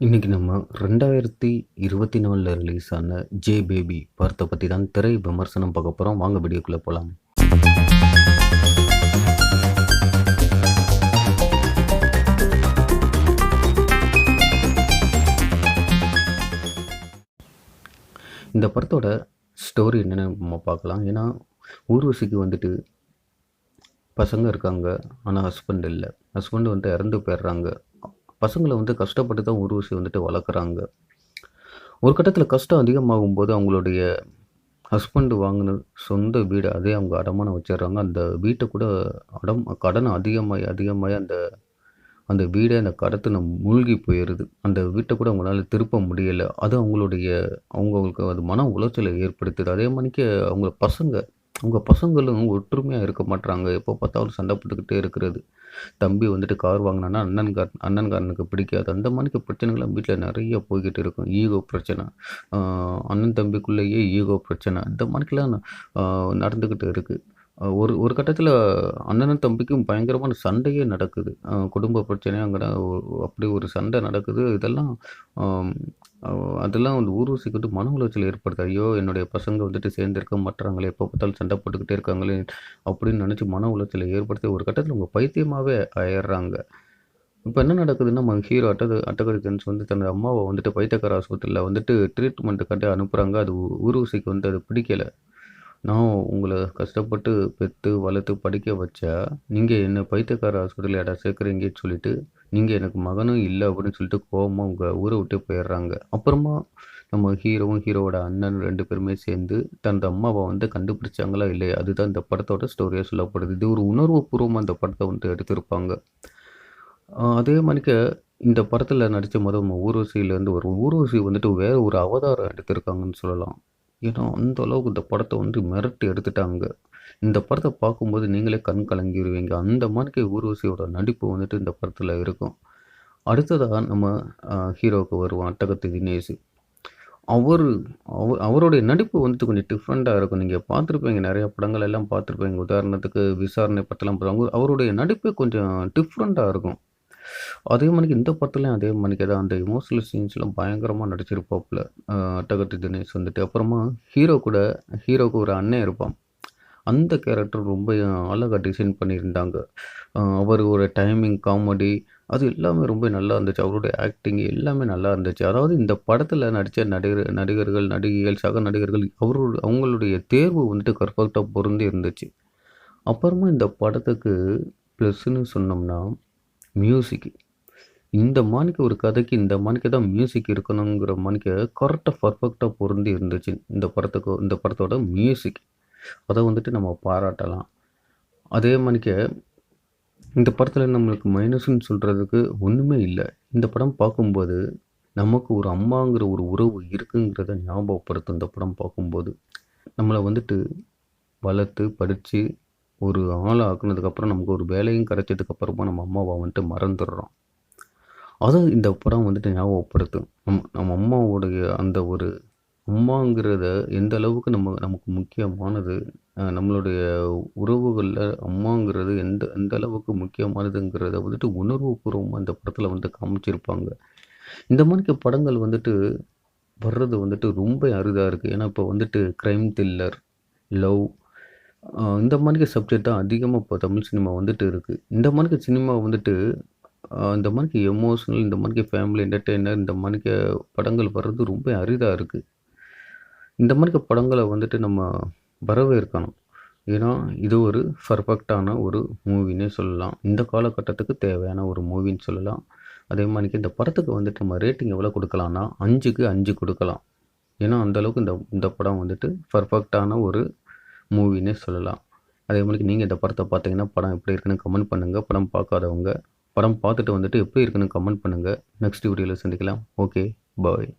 இன்னைக்கு நம்ம 2024ல ரிலீஸ் ஆன "ஜே பேபி" படத்தை பற்றி தான் திரை விமர்சனம் பார்க்க போகிறோம் வாங்க வீடியோக்குள்ளே போகலாம் இந்த படத்தோட ஸ்டோரி என்னென்னு நம்ம பார்க்கலாம். ஏன்னா, ஊர்வசிக்கு வந்துட்டு பசங்க இருக்காங்க. ஆனால் ஹஸ்பண்ட் இல்லை ஹஸ்பண்ட் வந்து இறந்து போயிடுறாங்க. பசங்களை வந்து கஷ்டப்பட்டு தான் ஊர்வசி வந்துட்டு வளர்க்குறாங்க. ஒரு கட்டத்தில் கஷ்டம் அதிகமாகும்போது அவங்களுடைய ஹஸ்பண்டு வாங்கின சொந்த வீடு அதே அவங்க அடமானம் வச்சிடுறாங்க அந்த வீட்டை கூட அடம் கடன் அதிகமாகி அதிகமாகி அந்த அந்த வீடை அந்த கடத்தின மூழ்கி போயிடுது அந்த வீட்டை கூட அவங்களால திருப்ப முடியலை அது அவங்களுடைய அவங்களுக்கு அது மன உளைச்சலை ஏற்படுத்துது. அதே மணிக்கு அவங்க பசங்க அவங்க பசங்களும் ஒற்றுமையாக இருக்க மாட்றாங்க. எப்போ பார்த்தாலும் சண்டை போட்டுக்கிட்டே இருக்கிறது. தம்பி வந்துட்டு கார் வாங்கினான்னா அண்ணன்கார் அண்ணன்காரனுக்கு பிடிக்காது. அந்த மாரிக்கு பிரச்சனைகள்லாம் வீட்டில் நிறைய போய்கிட்டு இருக்கும். ஈகோ பிரச்சனை. அண்ணன் தம்பிக்குள்ளேயே ஈகோ பிரச்சனை. இந்த மாரிக்கெல்லாம் நடந்துக்கிட்டு இருக்குது ஒரு ஒரு கட்டத்தில் அண்ணனும் தம்பிக்கும் பயங்கரமான சண்டையே நடக்குது. குடும்ப பிரச்சனை அங்கே அப்படி ஒரு சண்டை நடக்குது. இதெல்லாம் அதெல்லாம் வந்து ஊர்வசிக்கு வந்து மன உளைச்சல் ஏற்படுது. ஐயோ! என்னுடைய பசங்க வந்துட்டு சேர்ந்து இருக்க எப்போ பார்த்தாலும் சண்டை போட்டுக்கிட்டே இருக்காங்களே! அப்படின்னு நினச்சி மன உளைச்சலை ஏற்படுத்தி ஒரு கட்டத்தில் உங்கள் பைத்தியமாகவே ஆயிடுறாங்க. இப்போ என்ன நடக்குதுன்னா, நம்ம ஹீரோ அட்டது அட்டகத்தி வந்து தனது அம்மாவை வந்துட்டு பைத்தியக்கார ஆஸ்பத்திரியில் வந்துட்டு ட்ரீட்மெண்ட்டுக்காண்டி அனுப்புகிறாங்க அது ஊர்வசிக்கு வந்து அது பிடிக்கல. நான் உங்களை கஷ்டப்பட்டு பெற்று வளர்த்து படிக்க வச்சா, நீங்கள் என்ன பைத்தியக்கார ஆஸ்பத்திரியிலயாடா சேர்க்குறீங்கன்னு சொல்லிட்டு, நீங்கள் எனக்கு மகனும் இல்லை அப்படின்னு சொல்லிட்டு கோபமாக அவங்க ஊரை விட்டு போயிடுறாங்க. அப்புறமா நம்ம ஹீரோவும், ஹீரோவோட அண்ணன் ரெண்டு பேருமே சேர்ந்து தனது அம்மாவை வந்து கண்டுபிடிச்சாங்களா இல்லையா? அதுதான் இந்த படத்தோட ஸ்டோரியாக சொல்லப்படுது. இது ஒரு உணர்வுபூர்வமா இந்த படத்தை வந்து எடுத்திருப்பாங்க. அதே மாதிரிக்க இந்த படத்தில் நடித்த மொதல் நம்ம ஊர்வசியிலேருந்து ஒரு ஊர்வசி வந்துட்டு வேறு ஒரு அவதாரம் எடுத்திருக்காங்கன்னு சொல்லலாம். ஏன்னா, அந்த அளவுக்கு இந்த படத்தை வந்து மிரட்டி எடுத்துட்டாங்க. இந்த படத்தை பார்க்கும்போது நீங்களே கண் கலங்கிடுவீங்க அந்த மாதிரி ஊர்வசியோட நடிப்பு வந்துட்டு இந்த படத்தில் இருக்கும். அடுத்ததாக நம்ம ஹீரோவுக்கு வருவோம். அட்டகத்து தினேஷ். அவர் அவ அவருடைய நடிப்பு வந்துட்டு கொஞ்சம் டிஃப்ரெண்ட்டாக இருக்கும். நீங்கள் பார்த்துருப்பீங்க. நிறையா படங்கள் எல்லாம் பார்த்துருப்பீங்க. உதாரணத்துக்கு விசாரணை படத்தெல்லாம் பாருங்க. அவருடைய நடிப்பு கொஞ்சம் டிஃப்ரெண்ட்டாக இருக்கும். அதே மாரிக்கு இந்த படத்துலையும் அதே மாரிக்கு தான் அந்த எமோஷனல் சீன்ஸ்லாம் பயங்கரமாக நடிச்சிருப்பாப்புல. அ அட்டகத்தி தினேஷ் வந்துட்டு. அப்புறமா ஹீரோ கூட ஹீரோவுக்கு ஒரு அண்ணன் இருப்பான். அந்த கேரக்டர் ரொம்ப அழகா டிசைன் பண்ணியிருந்தாங்க. அவர் ஒரு டைமிங், காமெடி அது எல்லாமே ரொம்ப நல்லா இருந்துச்சு. அவருடைய ஆக்டிங் எல்லாமே நல்லா இருந்துச்சு. அதாவது இந்த படத்தில் நடித்த நடிகர் நடிகர்கள், நடிகைகள், சக நடிகர்கள் அவரோட அவங்களுடைய தேர்வு வந்துட்டு பெர்ஃபெக்ட்டா பொருந்தி இருந்துச்சு. அப்புறமா இந்த படத்துக்கு ப்ளஸ்ன்னு சொன்னோம்னா, மியூசிக். இந்த மாரிக்கு ஒரு கதைக்கு இந்த மாரிக்கு தான் மியூசிக் இருக்கணுங்கிற மாரிக்கு கரெக்டாக பர்ஃபெக்டாக பொருந்தி இருந்துச்சு. இந்த படத்துக்கு இந்த படத்தோட மியூசிக். அதை வந்துட்டு நம்ம பாராட்டலாம். அதே மாதிரிக்க இந்த படத்தில் நம்மளுக்கு மைனஸ்ன்னு சொல்கிறதுக்கு ஒன்றுமே இல்லை இந்த படம் பார்க்கும்போது, நமக்கு ஒரு அம்மாங்கிற ஒரு உறவு இருக்குங்கிறத ஞாபகப்படுத்தும் இந்த படம் பார்க்கும்போது. நம்மளை வந்துட்டு வளர்த்து, படித்து ஒரு ஆளா ஆக்குனதுக்கப்புறம் நமக்கு ஒரு வேலையும் கிடைச்சதுக்கப்புறமா நம்ம அம்மாவை வந்துட்டு மறந்துடுறோம். அத இந்த படம் வந்துட்டு ஞாபகப்படுத்தும். நம்ம நம்ம அம்மாவுடைய அந்த ஒரு அம்மாங்கிறத எந்த அளவுக்கு நம்ம நமக்கு முக்கியமானது. நம்மளுடைய உறவுகளில் அம்மாங்கிறது எந்த எந்த அளவுக்கு முக்கியமானதுங்கிறத வந்துட்டு உணர்வுபூர்வமாக இந்த படத்தில் வந்து காமிச்சிருப்பாங்க. இந்த மாதிரி படங்கள் வந்துட்டு வர்றது வந்துட்டு ரொம்ப அரிதாக இருக்குது ஏன்னா, இப்போ வந்துட்டு க்ரைம் த்ரில்லர், லவ் இந்த மாதிரி சப்ஜெக்ட் தான் அதிகமாக இப்போ தமிழ் சினிமா வந்துட்டு இருக்குது இந்த மாதிரி சினிமா வந்துட்டு இந்த மாதிரி எமோஷனல், இந்த மாதிரி ஃபேமிலி என்டர்டெய்னர் இந்த மாதிரி படங்கள் வர்றது ரொம்ப அரிதாக இருக்குது இந்த மாதிரி படங்களை வந்துட்டு நம்ம வரவேற்கணும். ஏன்னா, இது ஒரு பர்ஃபெக்டான ஒரு மூவின்னே சொல்லலாம். இந்த காலகட்டத்துக்கு தேவையான ஒரு மூவின்னு சொல்லலாம். அதே மாதிரிக்கு இந்த படத்துக்கு வந்துட்டு நம்ம ரேட்டிங் எவ்வளோ கொடுக்கலாம்னா அஞ்சுக்கு அஞ்சு கொடுக்கலாம் ஏன்னா, அந்த அளவுக்கு இந்த இந்த படம் வந்துட்டு பர்ஃபெக்டான ஒரு மூவின்னே சொல்லலாம். அதே மாதிரி நீங்கள் இந்த படத்தை பார்த்தீங்கன்னா, படம் எப்படி இருக்குன்னு கமெண்ட் பண்ணுங்க. படம் பார்க்காதவங்க, படம் பார்த்துட்டு வந்துட்டு எப்படி இருக்குன்னு கமெண்ட் பண்ணுங்கள் நெக்ஸ்ட் வீடியோவில் சந்திக்கலாம். ஓகே. பாய்.